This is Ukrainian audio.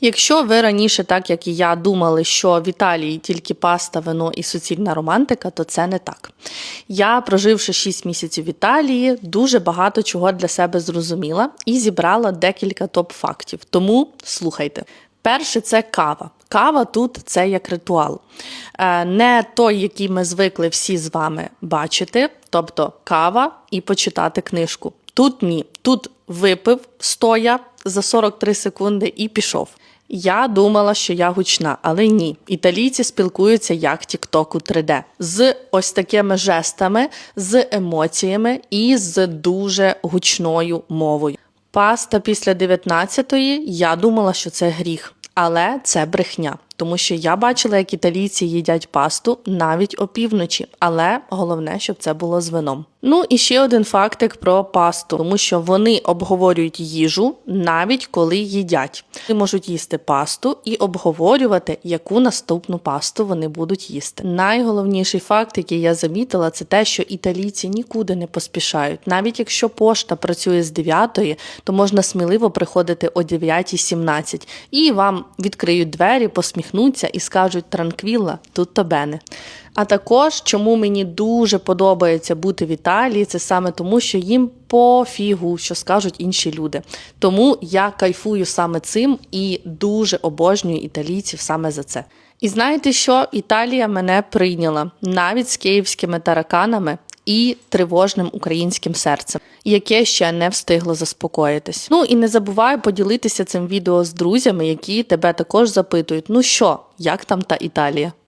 Якщо ви раніше, так як і я, думали, що в Італії тільки паста, вино і суцільна романтика, то це не так. Я, проживши 6 місяців в Італії, дуже багато чого для себе зрозуміла і зібрала декілька топ-фактів. Тому слухайте. Перше, це кава. Кава тут це як ритуал. Е, Не той, який ми звикли всі з вами бачити, тобто кава і почитати книжку. Тут ні. Тут випив стоя за 43 секунди і пішов. Я думала, що я гучна, але ні. Італійці спілкуються як тіктоку 3D з ось такими жестами, з емоціями і з дуже гучною мовою. Паста після 19-ї я думала, що це гріх, але це брехня. Тому що я бачила, як італійці їдять пасту навіть опівночі, але головне, щоб це було з вином. Ну і ще один фактик про пасту, тому що вони обговорюють їжу навіть коли їдять. Вони можуть їсти пасту і обговорювати, яку наступну пасту вони будуть їсти. Найголовніший факт, який я замітила, це те, що італійці нікуди не поспішають. Навіть якщо пошта працює з 9, то можна сміливо приходити о 9.17 і вам відкриють двері, посміхнуться і скажуть транквіла, тут бене. А також, чому мені дуже подобається бути в Італії, це саме тому, що їм пофігу, що скажуть інші люди. Тому я кайфую саме цим і дуже обожнюю італійців саме за це. І знаєте що? Італія мене прийняла навіть з київськими тараканами. І тривожним українським серцем, яке ще не встигло заспокоїтись. Ну і не забувай поділитися цим відео з друзями, які тебе також запитують: ну що, як там та Італія?